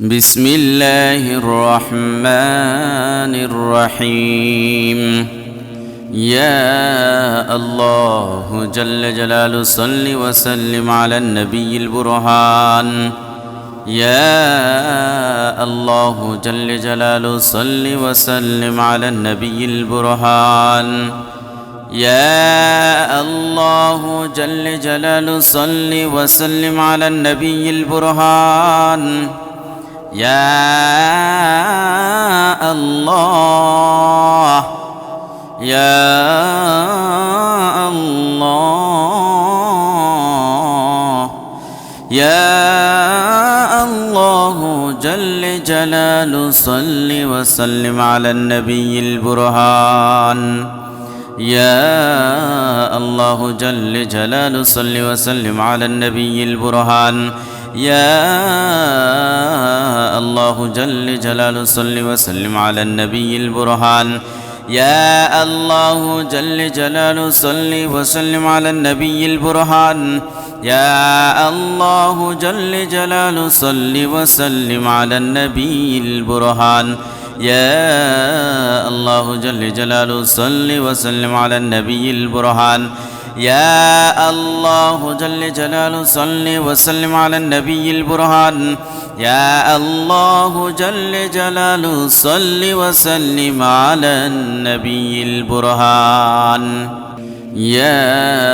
بسم الله الرحمن الرحيم. يا الله جل جلاله صل وسلم على النبي البرهان. يا الله جل جلاله صل وسلم على النبي البرهان. يا الله جل جلاله صل وسلم على النبي البرهان. يا الله يا الله يا الله. جل جلاله صل وسلم على النبي البرهان. يا الله جل جلاله صل وسلم على النبي البرهان. يا الله جل جلاله صل وسلم على النبي البرهان. يا الله جل جلاله صل وسلم على النبي البرهان. يا الله جل جلاله صل وسلم على النبي البرهان. يا الله جل جلاله صل وسلم على النبي البرهان. يا الله جل جلاله صل وسلم على النبي البرهان. يا الله جل جلاله صل وسلم على النبي البرهان. يا